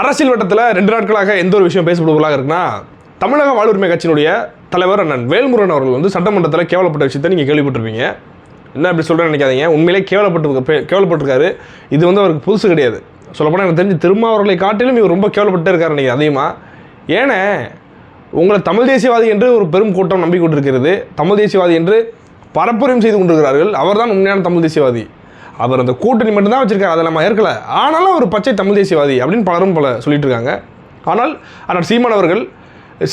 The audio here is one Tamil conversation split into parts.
அரசியல் வட்டத்தில் ரெண்டு நாட்களாக எந்த ஒரு விஷயம் பேசப்படுவதாக இருக்குன்னா தமிழக வாழ்வுரிமை கட்சியினுடைய தலைவர் அண்ணன் வேல்முருகன் அவர்கள் வந்து சட்டமன்றத்தில் கேவலப்பட்ட விஷயத்தை நீங்கள் கேள்விப்பட்டிருப்பீங்க. என்ன அப்படி சொல்கிறேன்னு நினைக்காதீங்க. உண்மையிலே கேவலப்பட்டு கேவலப்பட்டிருக்காரு. இது வந்து அவருக்கு புதுசு கிடையாது. சொல்லப்போனால் எனக்கு தெரிஞ்சு திருமாவர்களை காட்டிலும் இவர் ரொம்ப கேவலப்பட்டே இருக்காரு நீங்கள் அதிகமாக ஏன்னா உங்களை தமிழ் தேசியவாதி என்று ஒரு பெரும் கூட்டம் நம்பிக்கொண்டிருக்கிறது. தமிழ் தேசியவாதி என்று பரப்புரையும் செய்து கொண்டிருக்கிறார்கள். அவர்தான் உண்மையான தமிழ் தேசியவாதி. அவர் அந்த கூட்டணி மட்டும்தான் வச்சுருக்காரு அதை நம்ம ஏற்கல. ஆனாலும் அவர் பச்சை தமிழ் தேசியவாதி அப்படின்னு பலரும் பல சொல்லிட்டு இருக்காங்க ஆனால் ஆனால் சீமான் அவர்கள்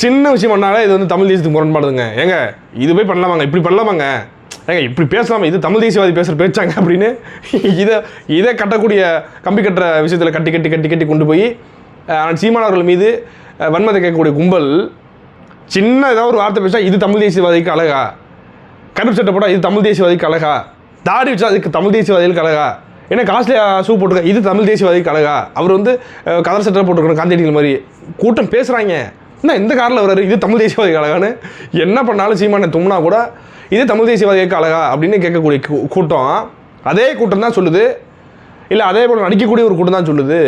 சின்ன விஷயம் பண்ணாலே இது வந்து தமிழ் தேசியத்துக்கு முரண்பாடுதுங்க. ஏங்க இது போய் பண்ணலாமாங்க? இப்படி பண்ணலாமாங்க? ஏங்க இப்படி பேசலாமா? இது தமிழ் தேசியவாதி பேசுகிற பேச்சாங்க அப்படின்னு இதை இதை கட்டக்கூடிய கம்பி கட்டுற விஷயத்தில் கட்டி கட்டி கட்டி கட்டி கொண்டு போய் ஆனால் சீமான் அவர்கள் மீது வன்மதை வன்மத்தை கேட்கக்கூடிய கும்பல் சின்ன ஏதாவது ஒரு வார்த்தை பேசா இது தமிழ் தேசியவாதிக்கு அழகா? கருப்பு சட்டை போட்டால் இது தமிழ் தேசியவாதிக்கு அழகா? தாடி வச்சா அதுக்கு தமிழ் தேசியவாதிகள் கழகா? ஏன்னா காஸ்ட்லியாக ஷூ போட்டுருக்க? இது தமிழ் தேசியவாதி கழகா? அவர் வந்து கதர் சட்டை போட்டுருக்கணும் காந்தியடிகள் மாதிரி. கூட்டம் பேசுகிறாங்க என்ன இந்த காரில் வர்றாரு? இது தமிழ் தேசியவாதி கழகான்னு. என்ன பண்ணாலும் சீமானை தும்னா கூட இது தமிழ் தேசியவாதி கழகா அப்படின்னு கேட்கக்கூடிய கூட்டம். அதே கூட்டம் தான் சொல்லுது. இல்லை அதே போல் நடிக்கக்கூடிய ஒரு கூட்டம் தான் சொல்லுது.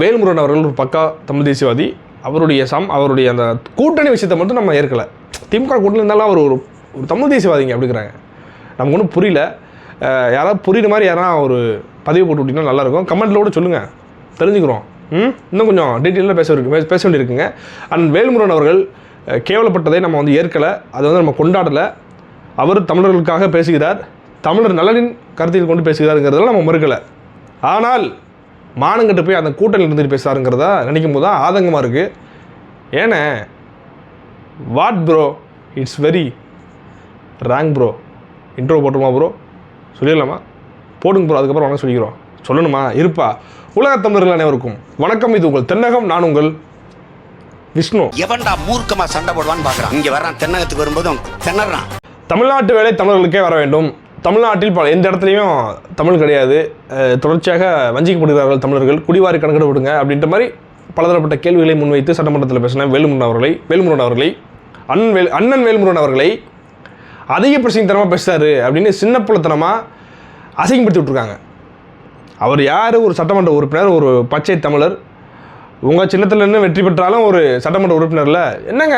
வேல்முருகன் அவர்கள் ஒரு பக்கா தமிழ் தேசியவாதி. அவருடைய சம் அவருடைய அந்த கூட்டணி விஷயத்தை மட்டும் நம்ம ஏற்கலை. திமுக கூட்டணி இருந்தாலும் அவர் ஒரு ஒரு தமிழ் தேசியவாதிங்க அப்படிங்கிறாங்க. நமக்கு ஒன்றும் புரியல. யாராவது புரியுற மாதிரி யாராவது ஒரு பதிவு போட்டு விட்டிங்கன்னா நல்லாயிருக்கும். கமெண்ட்டில் கூட சொல்லுங்கள் தெரிஞ்சுக்கிறோம். ம்? இன்னும் கொஞ்சம் டீட்டெயிலாக பேச இருக்கு பேச- வேண்டியிருக்குங்க. அண்ட் வேல்முருகன் அவர்கள் கேவலப்பட்டதை நம்ம வந்து ஏற்கலை அதை வந்து நம்ம கொண்டாடலை. அவர் தமிழர்களுக்காக பேசுகிறார். தமிழர் நலனின் கருத்தில் கொண்டு பேசுகிறாருங்கிறதெல்லாம் நம்ம மறுக்கலை. ஆனால் மானங்கிட்ட போய் அந்த கூட்டணியில் இருந்துட்டு பேசுகிறாருங்கிறதா நினைக்கும் போது தான் ஆதங்கமாக இருக்குது ஏன்னா what bro? It's very wrong bro. Intro போட்டுமா ப்ரோ சொல்லிடலாமா? போடுங்க ப்ரோ அதுக்கப்புறம் வணக்கம் சொல்லிக்கிறோம். சொல்லணுமா? இருப்பா. உலகத் தமிழர்கள் அனைவருக்கும் வணக்கம். இது உங்கள் தென்னகம். நான் உங்கள் விஷ்ணு. எவன்டா மூர்க்கமா சண்டை போடுவான்னு பாக்குறான். இங்க வர்றான். தென்னகத்துக்கு வரும்போதும் திணறான். தமிழ்நாட்டு வேலை தமிழர்களுக்கே வர வேண்டும். தமிழ்நாட்டில் பல எந்த இடத்துலையும் தமிழ் கிடையாது. தொடர்ச்சியாக வஞ்சிக்கப்படுகிறார்கள் தமிழர்கள். குடிவாரி கணக்கிடப்படுங்க அப்படின்ற மாதிரி பலதரப்பட்ட கேள்விகளை முன்வைத்து சட்டமன்றத்தில் பேசின வேலுமுருகன் அவர்களை வேலுமுருகன் அவர்களை அண்ணன் வேல் அண்ணன் வேலுமுருகன் அவர்களை அதிக பிரசிங்கத்தனமாக பேசுகிறாரு அப்படின்னு சின்ன புலத்தனமாக அசிங்கப்படுத்தி விட்ருக்காங்க அவர் யார்? ஒரு சட்டமன்ற உறுப்பினர் ஒரு பச்சை தமிழர். உங்கள் சின்னத்துலேருந்து வெற்றி பெற்றாலும் ஒரு சட்டமன்ற உறுப்பினரில் என்னங்க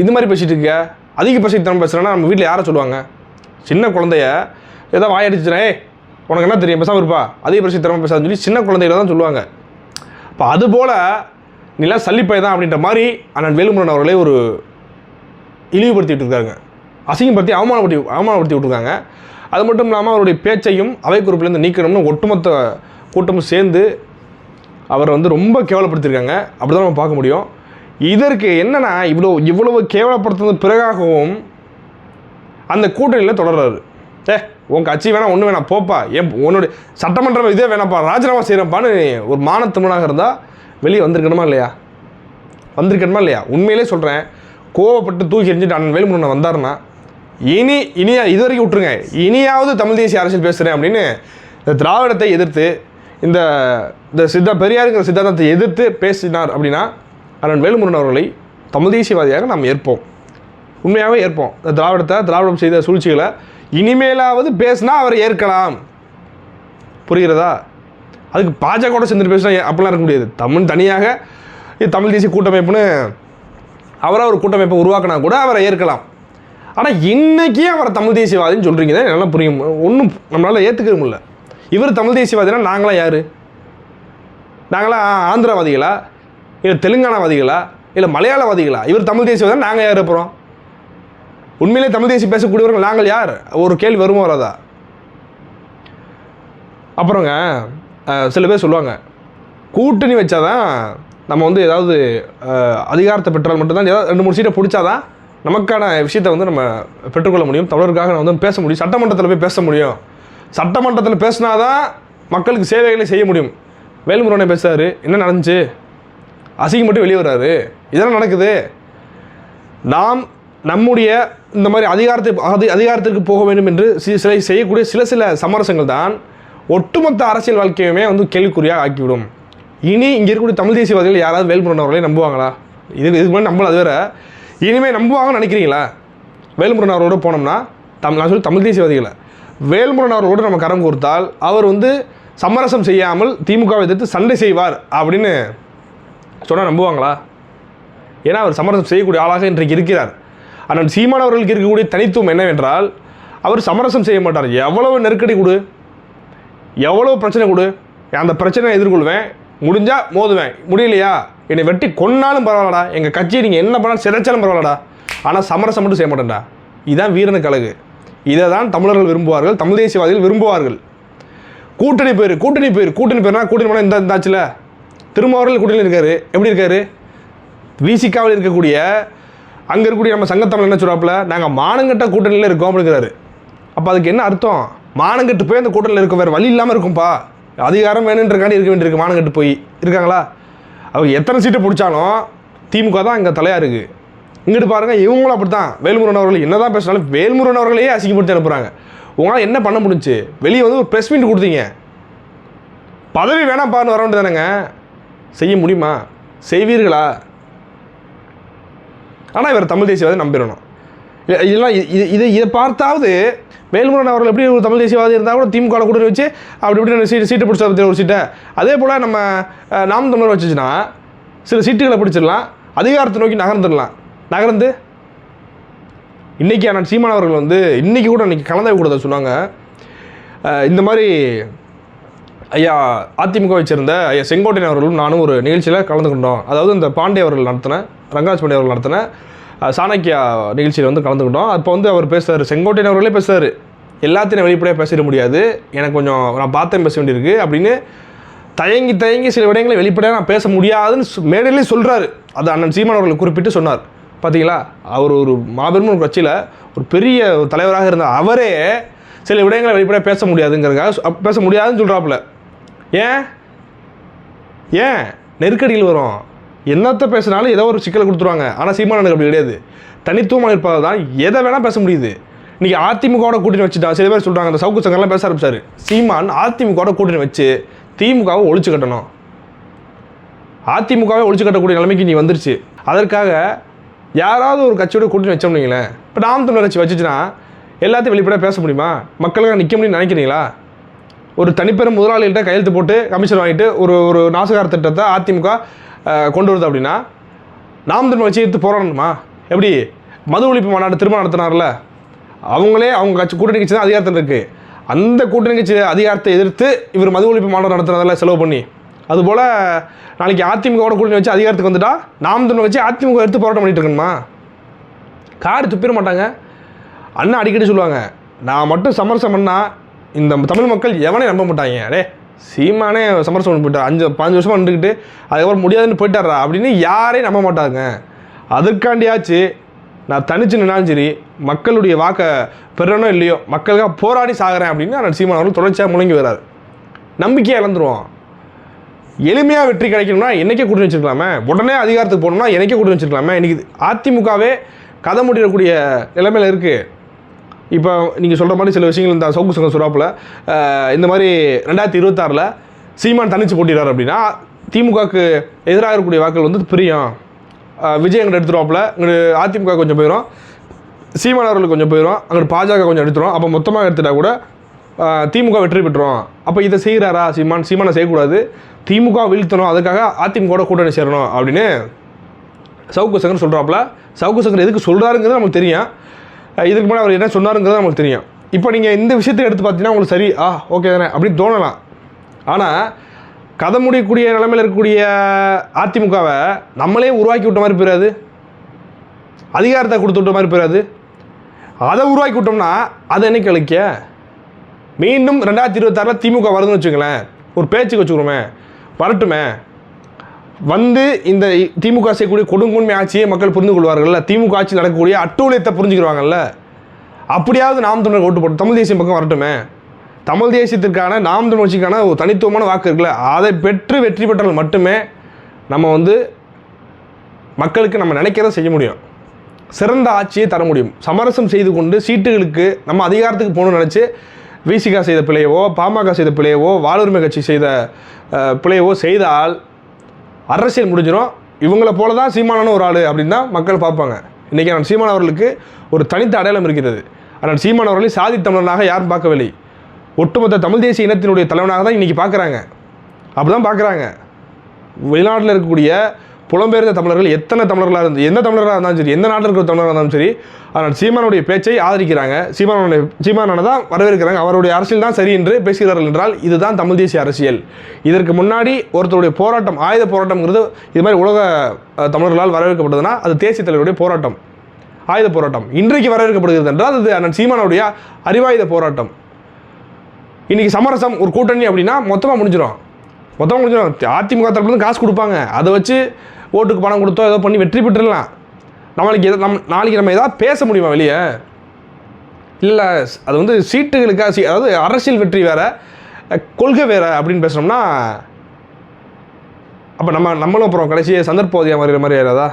இது மாதிரி பேசிகிட்டு இருக்க அதிக பிரசித்தனம் பேசுகிறேன்னா நம்ம வீட்டில் யாரை சொல்லுவாங்க? சின்ன குழந்தைய ஏதோ வாயடிச்சுனே உனக்கு என்ன தெரியும்? பேசாமல் இருப்பா. அதிக பிரசித்தனமாக பேசாதுன்னு சொல்லி சின்ன குழந்தைகளை தான் சொல்லுவாங்க. இப்போ அதுபோல் நீலாம் சல்லிப்பை தான் அப்படின்ற மாதிரி அண்ணன் வேலுமுருகன் அவர்களே ஒரு இழிவுபடுத்திகிட்டு இருக்காங்க அசிங்கப்படுத்தி அவமானப்படுத்தி அவமானப்படுத்தி விட்டுருக்காங்க. அது மட்டும் இல்லாமல் அவருடைய பேச்சையும் அவை குறிப்பிலேருந்து நீக்கணும்னு ஒட்டுமொத்த கூட்டமும் சேர்ந்து அவரை வந்து ரொம்ப கேவலப்படுத்தியிருக்காங்க. அப்படி தான் நம்ம பார்க்க முடியும். இதற்கு என்னென்னா இவ்வளோ இவ்வளவு கேவலப்படுத்தின பிறகாகவும் அந்த கூட்டணியில் தொடர்றாரு. ஏ உன் கட்சி வேணாம் ஒன்று வேணாம் போப்பா. ஏன் உன்னுடைய சட்டமன்றம் இதே வேணாப்பா ராஜினாமா செய்கிறப்பான்னு ஒரு மானத்தமிழாக இருந்தால் வெளியே வந்திருக்கணுமா இல்லையா? வந்திருக்கணுமா இல்லையா? உண்மையிலே சொல்கிறேன் கோவப்பட்டு தூக்கி எறிஞ்சிட்டு அண்ணன் வேலுமுருகன் வந்தாருன்னா இனி இனியா இது வரைக்கும் விட்டுருங்க. இனியாவது தமிழ் தேசிய அரசியல் பேசுகிறேன் அப்படின்னு இந்த திராவிடத்தை எதிர்த்து இந்த இந்த சித்தா பெரியாருங்கிற சித்தாந்தத்தை எதிர்த்து பேசினார் அப்படின்னா அரண் வேலுமுருகன் அவர்களை தமிழ் தேசியவாதியாக நாம் ஏற்போம். உண்மையாகவே ஏற்போம். இந்த திராவிடத்தை திராவிடம் செய்த சூழ்ச்சிகளை இனிமேலாவது பேசினா அவரை ஏற்கலாம். புரிகிறதா? அதுக்கு பாஜக கூட சேர்ந்துட்டு பேசினா அப்படிலாம் இருக்க முடியாது. தமிழ் தனியாக இது தமிழ் தேசிய கூட்டமைப்புன்னு அவராக ஒரு கூட்டமைப்பை உருவாக்கினா கூட அவரை ஏற்கலாம். ஆனால் இன்றைக்கே அவரை தமிழ் தேசியவாதின்னு சொல்கிறீங்க தான் நல்லா புரியும். ஒன்றும் நம்மளால் ஏற்றுக்க முடியல. இவர் தமிழ் தேசியவாதினா நாங்களாம் யார்? நாங்களாம் ஆந்திராவாதிகளா? இல்லை தெலுங்கானாவாதிகளா? இல்லை மலையாளவாதிகளா? இவர் தமிழ் தேசியவாதி நாங்கள் யார் அப்புறம்? உண்மையிலே தமிழ் தேசியம் பேசக்கூடியவர்கள் நாங்கள் யார்? ஒரு கேள்வி வருமோ வராதா? அப்புறங்க சில பேர் சொல்லுவாங்க கூட்டணி வச்சாதான் நம்ம வந்து ஏதாவது அதிகாரத்தை பெற்றால் மட்டும்தான் ஏதாவது ரெண்டு மூணு சீட்டை பிடிச்சாதான் நமக்கான விஷயத்தை வந்து நம்ம பெற்றுக்கொள்ள முடியும். தமிழருக்காக நம்ம வந்து பேச முடியும். சட்டமன்றத்தில் போய் பேச முடியும். சட்டமன்றத்தில் பேசினாதான் மக்களுக்கு சேவைகளை செய்ய முடியும். வேல்முருகனை பேசுறாரு என்ன நடந்துச்சு? அசிங்க மட்டும் வெளியே வர்றாரு இதெல்லாம் நடக்குது. நாம் நம்முடைய இந்த மாதிரி அதிகாரத்தை அதி அதிகாரத்திற்கு போக வேண்டும் என்று சி- சில செய்யக்கூடிய சில சில சமரசங்கள் தான் ஒட்டுமொத்த அரசியல் வாழ்க்கையுமே வந்து கேள்விக்குறியாக ஆக்கிவிடும். இனி இங்கே இருக்கக்கூடிய தமிழ் தேசியவாதிகள் யாராவது வேல்முருகன் அவர்களை நம்புவாங்களா? இது இதுக்கு முன்னாடி நம்மள அது வேற. இனிமேல் நம்புவாங்கன்னு நினைக்கிறீங்களா? வேல்முருகன் அவரோட போனோம்னா தமிழ் நான் சொல்லி தமிழ் தேசியவாதிகளை. வேல்முருகன் அவரோடு நம்ம கரம் கொடுத்தால் அவர் வந்து சமரசம் செய்யாமல் திமுகவை எதிர்த்து சண்டை செய்வார் அப்படின்னு சொன்னால் நம்புவாங்களா? ஏன்னா அவர் சமரசம் செய்யக்கூடிய ஆளாக இன்றைக்கு இருக்கிறார். ஆனால் சீமான் அவர்களுக்கு இருக்கக்கூடிய தனித்துவம் என்னவென்றால் அவர் சமரசம் செய்ய மாட்டார். எவ்வளவு நெருக்கடி கொடு எவ்வளோ பிரச்சனை கொடு அந்த பிரச்சனையை எதிர்கொள்வேன் முடிஞ்சால் மோதுவேன். முடியலையா? என்னை வெட்டி கொன்னாலும் பரவாயில்லடா. எங்கள் கட்சியை நீங்கள் என்ன பண்ணாலும் சிதைச்சாலும் பரவாயில்லடா. ஆனால் சமரசம் மட்டும் செய்ய மாட்டேன்டா. இதுதான் வீரனுக்கு அழகு. இதை தான் தமிழர்கள் விரும்புவார்கள் தமிழ் தேசியவாதிகள் விரும்புவார்கள். கூட்டணி பேர் கூட்டணி பேர் கூட்டணி பேர்னா கூட்டணி போனால் இந்த இருந்தாச்சுல திருமாவர்கள் கூட்டணி இருக்காரு. எப்படி இருக்காரு? விசிகாவில் இருக்கக்கூடிய அங்கே இருக்கக்கூடிய நம்ம சங்கத்தமிழ் என்ன சொல்கிறாப்புல நாங்கள் மானங்கட்ட கூட்டணியில் இருக்கோம் அப்படிங்கிறாரு. அப்போ அதுக்கு என்ன அர்த்தம்? மானங்கட்டு போய் அந்த கூட்டணியில் இருக்க வேறு வழி இல்லாமல் இருக்கும்ப்பா அதிகாரம் வேணுன்றக்காண்டி இருக்க வேண்டியிருக்கு மானங்கட்டு போய். இருக்காங்களா? அவங்க எத்தனை சீட்டு பிடிச்சாலும் திமுக தான் இங்கே தலையாக இருக்குது இங்கிட்டு பாருங்கள் இவங்களும் அப்படி தான் வேல்முருகன் அவர்கள் என்ன தான் பேசினாலும் வேல்முருகன் அவர்களையே அசிங்கப்படுத்தி அனுப்புகிறாங்க உங்களால் என்ன பண்ண முடிஞ்சுச்சு வெளியே வந்து ஒரு ப்ரெஸ் மீட் கொடுத்தீங்க. பதவி வேணாம் பாருன்னு வர வேண்டியதானேங்க செய்ய முடியுமா? செய்வீர்களா? ஆனால் இவர் தமிழ் தேசியவாதி நம்பிடணும். இதெல்லாம் இது இது இதை பார்த்தாவது வேல்முருகன் அவர்கள் எப்படி ஒரு தமிழ் தேசியவாதி இருந்தால் கூட திமுக கூட வச்சு அப்படி இப்படி சீட்டு சீட்டு பிடிச்ச ஒரு சீட்டை அதே போல் நம்ம நாம் தமிழர் வச்சுச்சுன்னா சில சீட்டுகளை பிடிச்சிடலாம் அதிகாரத்தை நோக்கி நகர்ந்துடலாம். நகர்ந்து இன்றைக்கி அண்ணன் சீமான் அவர்கள் வந்து இன்றைக்கி கூட இன்றைக்கி கலந்தாய்வு கூட சொன்னாங்க. இந்த மாதிரி ஐயா அதிமுக வச்சிருந்த ஐயா செங்கோட்டையன் அவர்களும் நானும் ஒரு நிகழ்ச்சியில் கலந்து கொண்டோம் அதாவது இந்த பாண்டே அவர்கள் நடத்தின ரங்கராஜ் பாண்டே அவர்கள் நடத்தின சாணக்கியா நிகழ்ச்சியில் வந்து கலந்துக்கிட்டோம். அப்போ வந்து அவர் பேசுகிறார் செங்கோட்டையன் அவர்களே பேசுறாரு. எல்லாத்தையும் வெளிப்படையாக பேசிட முடியாது. எனக்கு கொஞ்சம் நான் பார்த்தேன் பேச வேண்டியிருக்கு அப்படின்னு தயங்கி தயங்கி சில விடயங்களை வெளிப்படையாக நான் பேச முடியாதுன்னு சொ- மேடையிலே சொல்கிறாரு அது அண்ணன் சீமான் அவர்கள் குறிப்பிட்டு சொன்னார். பார்த்தீங்களா அவர் ஒரு மாபெரும் ஒரு கட்சியில் ஒரு பெரிய ஒரு தலைவராக இருந்த அவரே சில விடயங்களை வெளிப்படையாக பேச முடியாதுங்கிறதுக்காக பேச முடியாதுன்னு சொல்கிறாப்புல ஏன்? ஏன்? நெருக்கடிகள் வரும். என்னத்தை பேசினாலும் ஏதோ ஒரு சிக்கலை கொடுத்துருவாங்க. ஆனால் சீமானனுக்கு அப்படி கிடையாது. தனித்துவமாக இருப்பதால் தான் எதை வேணால் பேச முடியுது. இன்றைக்கி அதிமுகவோட கூட்டணி வச்சுட்டா சில பேர் சொல்கிறாங்க அந்த சவுக்கு சங்கர்லாம் பேச ஆரம்பிச்சார். சீமான் அதிமுகவோட கூட்டணி வச்சு திமுகவை ஒழிச்சு கட்டணும். அதிமுகவை ஒழிச்சு கட்டக்கூடிய நிலைமைக்கு நீ வந்துருச்சு. அதற்காக யாராவது ஒரு கட்சியோட கூட்டணி வச்சோம்னு வைங்களேன். இப்போ நாம் தமிழர் கட்சி வச்சுச்சுன்னா எல்லாத்தையும் வெளிப்படையாக பேச முடியுமா? மக்களுக்காக நிற்க முடியும்னு நினைக்கிறீங்களா? ஒரு தனிப்பெரும் முதலாளிகிட்ட கையெழுத்து போட்டு கமிஷன் வாங்கிட்டு ஒரு ஒரு நாசகார திட்டத்தை அதிமுக கொண்டு வருது அப்படின்னா நாம் தமிழ் வச்சு எடுத்து போராடணுமா? எப்படி? மது ஒழிப்பு மாநாடு திரும்ப நடத்தினார்ல? அவங்களே அவங்க கட்சி கூட்டணி கட்சி தான் அதிகாரத்தில் இருக்குது அந்த கூட்டணி கட்சி அதிகாரத்தை எதிர்த்து இவர் மது ஒழிப்பு மாநாடு நடத்துறதில்ல செலவு பண்ணி. அதுபோல் நாளைக்கு அதிமுகவோட கூட்டணி வச்சு அதிகாரத்துக்கு வந்துட்டா நாம் தமிழ் வச்சு அதிமுக எடுத்து போராட்டம் பண்ணிட்டு இருக்கணுமா? கார் துப்பிட மாட்டாங்க. அண்ணா அடிக்கடி சொல்லுவாங்க நான் மட்டும் சமரசம் பண்ணால் இந்த தமிழ் மக்கள் எவனே நம்ப மாட்டாங்க. டே சீமானே சமரசம் போயிட்டார் அஞ்சு பதினஞ்சு வருஷமாக நின்றுக்கிட்டு அதுக்கப்புறம் முடியாதுன்னு போயிட்டாரா அப்படின்னு யாரையும் நம்ப மாட்டாங்க அதற்காண்டியாச்சு நான் தனிச்சு நின்னாலும் சரி மக்களுடைய வாக்கை பெறனோ இல்லையோ மக்களுக்காக போராடி சாகிறேன் அப்படின்னு நான் சீமான் அவர்கள் தொடர்ச்சியாக முழங்கி வர்றாரு. நம்பிக்கையை இழந்துருவோம். எளிமையாக வெற்றி கிடைக்கணும்னா என்னைக்கே கூட்டணி வச்சுருக்கலாமே? உடனே அதிகாரத்துக்கு போகணும்னா என்னைக்கே கூட்டணி வச்சுருக்கலாமே? இன்றைக்கி அதிமுகவே கதை முடியக்கூடிய நிலைமையில் இருக்குது இப்போ நீங்கள் சொல்கிற மாதிரி சில விஷயங்கள் இந்த சவுக்கு சங்கம் சுறாப்பில் இந்த மாதிரி ரெண்டாயிரத்தி இருபத்தாறில் சீமான் தனிச்சு போட்டிடுறாரு அப்படின்னா திமுகவுக்கு எதிராக இருக்கக்கூடிய வாக்குகள் வந்து பிரியும். விஜய் அங்கிட்ட எடுத்துருவாப்புல இங்கிட்டு அதிமுக கொஞ்சம் போயிடும் சீமான் அவர்களுக்கு கொஞ்சம் போயிடும் அங்கிட்டு பாஜக கொஞ்சம் எடுத்துரும். அப்போ மொத்தமாக எடுத்துட்டா கூட திமுக வெற்றி பெற்றுரும். அப்போ இதை செய்கிறாரா சீமான்? சீமானை செய்யக்கூடாது. திமுக வீழ்த்தணும் அதுக்காக அதிமுகவோட கூட்டணி சேரணும் அப்படின்னு சவுக்கு சங்கர் சொல்கிறாப்புல சவுக்கு சங்கர் எதுக்கு சொல்கிறாருங்கிறது நமக்கு தெரியும். இதுக்கு முன்னாடி அவர் என்ன சொன்னாருங்கிறது நமக்கு தெரியும். இப்போ நீங்கள் இந்த விஷயத்தை எடுத்து பார்த்தீங்கன்னா உங்களுக்கு சரி ஆ ஓகே தானே அப்படின்னு தோணலாம். ஆனால் கதை முடியக்கூடிய நிலைமையில் இருக்கக்கூடிய அதிமுகவை நம்மளே உருவாக்கி விட்ட மாதிரி போயிடாது. அதிகாரத்தை கொடுத்து விட்ட மாதிரி போயிடாது. அதை உருவாக்கி விட்டோம்னா அதை என்னைக்கு அழிக்க? மீண்டும் ரெண்டாயிரத்தி இருபத்தாறில் திமுக வருதுன்னு வச்சுங்களேன் ஒரு பேச்சுக்கு வச்சுக்கிறோமே வரட்டுமே. வந்து இந்த திமுக செய்யக்கூடிய கொடுங்கொன்மை ஆட்சியை மக்கள் புரிந்து கொள்வார்கள்ல? திமுக ஆட்சி நடக்கக்கூடிய அட்டூழியத்தை புரிஞ்சுக்கிறாங்கல்ல அப்படியாவது நாம் தமிழர் ஓட்டு போட்டு தமிழ் தேசியம் பக்கம் வரட்டுமே? தமிழ் தேசியத்திற்கான நாம் தமிழ் கட்சிக்கான ஒரு தனித்துவமான வாக்கு இருக்குல்ல? அதை பெற்று வெற்றி பெற்றால் மட்டுமே நம்ம வந்து மக்களுக்கு நம்ம நினைக்கிறத செய்ய முடியும். சிறந்த ஆட்சியை தர முடியும். சமரசம் செய்து கொண்டு சீட்டுகளுக்கு நம்ம அதிகாரத்துக்கு போகணும்னு நினச்சி விசிகா செய்த பிழையவோ பாமக செய்த பிழையவோ வாழ்வுரிமை கட்சி செய்த பிழையவோ செய்தால் அரசியல் முடிஞ்சிடும் இவங்கள போல தான் சீமானன ஒரு ஆள் அப்படின்னு தான் மக்கள் பார்ப்பாங்க. இன்றைக்கி நான் சீமான் அவர்களுக்கு ஒரு தனித்த அடையாளம் இருக்கிறது. ஆனால் சீமான் அவர்களை சாதி தமிழனாக யாரும் பார்க்கவில்லை. ஒட்டுமொத்த தமிழ் தேசிய இனத்தினுடைய தலைவனாக தான் இன்றைக்கி பார்க்குறாங்க. அப்படி தான் பார்க்குறாங்க. வெளிநாட்டில் இருக்கக்கூடிய புலம்பெயர்ந்த தமிழர்கள் எத்தனை தமிழர்களாக இருந்து எந்த தமிழராக இருந்தாலும் சரி எந்த நாட்டில் இருக்கிற தமிழராக இருந்தாலும் சரி ஆனால் சீமானுடைய பேச்சை ஆதரிக்கிறாங்க. சீமானுடைய சீமானனை தான் வரவேற்கிறாங்க. அவருடைய அரசியல் தான் சரி என்று பேசுகிறார்கள் என்றால் இதுதான் தமிழ் தேசிய அரசியல். இதற்கு முன்னாடி ஒருத்தருடைய போராட்டம் ஆயுத போராட்டம்ங்கிறது இது மாதிரி உலக தமிழர்களால் வரவேற்கப்பட்டதுன்னா அது தேசிய தலைவருடைய போராட்டம். ஆயுத போராட்டம். இன்றைக்கு வரவேற்கப்படுகிறது என்றால் அது அண்ணன் சீமானுடைய அறிவாயுத போராட்டம். இன்றைக்கி சமரசம் ஒரு கூட்டணி அப்படின்னா மொத்தமாக முடிஞ்சிடும் மொத்தம் கொஞ்சம் அதிமுக தரப்புலேருந்து காசு கொடுப்பாங்க. அதை வச்சு ஓட்டுக்கு பணம் கொடுத்தோ ஏதோ பண்ணி வெற்றி பெற்றுடலாம். நம்மளுக்கு எதை நம் நாளைக்கு நம்ம எதாவது பேச முடியுமா வெளியே? இல்லை அது வந்து சீட்டுகளுக்காக சீ அதாவது அரசியல் வெற்றி வேறு கொள்கை வேறு அப்படின்னு பேசுனோம்னா அப்போ நம்ம நம்மளும் அப்புறம் கடைசி சந்தர்ப்போதயம் வருகிற மாதிரி ஆயிடாதா?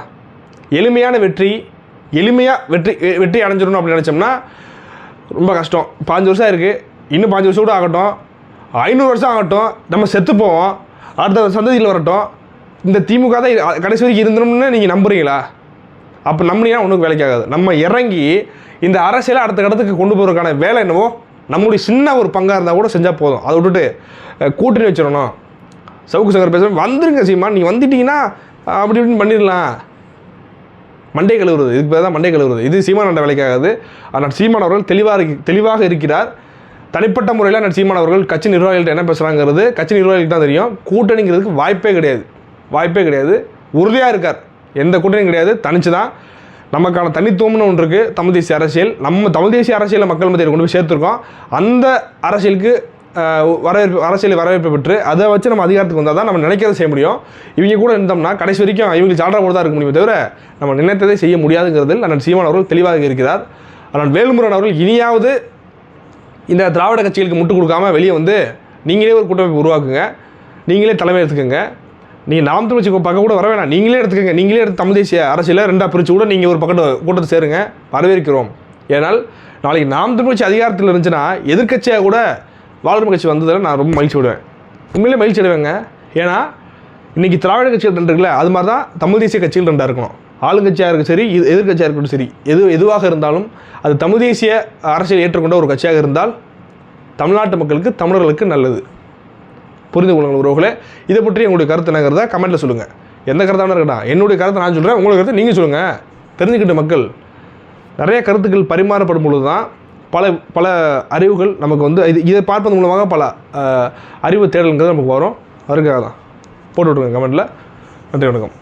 எளிமையான வெற்றி எளிமையாக வெற்றி வெற்றி அடைஞ்சிடணும் அப்படின்னு நினச்சோம்னா ரொம்ப கஷ்டம். பாஞ்சு வருஷம் இருக்குது இன்னும் பாஞ்சு வருஷம் கூட ஆகட்டும். ஐநூறு வருஷம் ஆகட்டும் நம்ம செத்து போவோம் அடுத்த சந்ததியில் வரட்டும் இந்த திமுக தான் கடைசி வரைக்கும் இருந்தோம்னு நீங்கள் நம்புறீங்களா? அப்போ நம்பினீங்கன்னா ஒன்றும் வேலைக்காகாது நம்ம இறங்கி இந்த அரசியலை அடுத்த கடத்துக்கு கொண்டு போகிறதுக்கான வேலை என்னவோ நம்முடைய சின்ன ஒரு பங்காக இருந்தால் கூட செஞ்சால் போதும். அதை விட்டுட்டு கூட்டணி வச்சிடணும். சவுக்கு சங்கர் பேசுகிறேன் வந்துருங்க சீமா நீங்கள் வந்துட்டீங்கன்னா அப்படி இப்படின்னு பண்ணிடலாம். மண்டை கழுவுறது இதுக்கு பேர் தான் மண்டே கழுவுறது. இது சீமானோட வேலைக்காகாது ஆனால் சீமான் அவர்கள் தெளிவாக இருக்கு தெளிவாக இருக்கிறார். தனிப்பட்ட முறையில் நான் சீமான் அவர்கள் கட்சி நிர்வாகிகள்ட்ட என்ன பேசுகிறாங்கிறது கட்சி நிர்வாகிகளுக்கு தான் தெரியும். கூட்டணிங்கிறதுக்கு வாய்ப்பே கிடையாது. வாய்ப்பே கிடையாது. உறுதியாக இருக்கார். எந்த கூட்டணியும் கிடையாது. தனிச்சு தான். நமக்கான தனித்துவம்னு ஒன்று இருக்குது தமிழ் தேசிய அரசியல். நம்ம தமிழ் தேசிய அரசியலை மக்கள் மத்தியில் கொண்டு போய் சேர்த்துருக்கோம். அந்த அரசியலுக்கு வரவேற்பு அரசியல் வரவேற்பு பெற்று அதை வச்சு நம்ம அதிகாரத்துக்கு வந்தால் தான் நம்ம நினைக்கிறத செய்ய முடியும். இவங்க கூட இருந்தோம்னா கடைசி வரைக்கும் இவங்களுக்கு சால்ரா கூட தான் இருக்க முடியுமே தவிர நம்ம நினைத்ததை செய்ய முடியாதுங்கிறதில் அண்ணன் சீமான் அவர்கள் தெளிவாக இருக்கிறார். ஆனால் வேலுமுருகன் அவர்கள் இனியாவது இந்த திராவிட கட்சிகளுக்கு முட்டு கொடுக்காம வெளியே வந்து நீங்களே ஒரு கூட்டமைப்பு உருவாக்குங்க. நீங்களே தலைமை எடுத்துக்கோங்க. நீங்கள் நாம் தமிழ் பக்கம் கூட வர வேணாம். நீங்களே எடுத்துக்கோங்க. நீங்களே எடுத்து தமிழ் தேசிய அரசியலை ரெண்டாக பிரித்து கூட நீங்கள் ஒரு பக்கத்து கூட்டத்தை சேருங்க. வரவேற்கிறோம். ஏனால் நாளைக்கு நாம் தமிழ் கட்சி அதிகாரத்தில் இருந்துச்சுன்னா எதிர்க்கட்சியாக கூட வாழ்வு கட்சி வந்ததில் நான் ரொம்ப மகிழ்ச்சி விடுவேன் உண்மையிலே மகிழ்ச்சி அடைவேங்க. ஏன்னா இன்றைக்கி திராவிட கட்சிகள் ரெண்டு இருக்குல்ல அது மாதிரி தான் தமிழ் தேசிய கட்சிகள் ரெண்டாக இருக்கணும். ஆளுங்கட்சியாக இருக்கும் சரி இது எதிர்க்கட்சியாக இருக்கட்டும் சரி எது எதுவாக இருந்தாலும் அது தமிழ் தேசிய அரசியல் ஏற்றுக்கொண்ட ஒரு கட்சியாக இருந்தால் தமிழ்நாட்டு மக்களுக்கு தமிழர்களுக்கு நல்லது. புரிந்து கொள்ளுங்கள் உறவுகளே. இதை பற்றி உங்களுடைய கருத்து என்னங்கிறத கமெண்ட்டில் சொல்லுங்கள் எந்த கருத்தான இருக்கட்டும். என்னுடைய கருத்தை நான் சொல்கிறேன் உங்களுடைய கருத்தை நீங்கள் சொல்லுங்கள் தெரிஞ்சுக்கிட்ட மக்கள் நிறைய கருத்துக்கள் பரிமாறப்படும் பொழுது தான் பல பல அறிவுகள் நமக்கு வந்து இது இதை பார்ப்பது மூலமாக பல அறிவு தேடல்ங்கிறது நமக்கு வரும். அதுக்காக தான் போட்டு விட்ருங்க கமெண்ட்டில் நன்றி வணக்கம்.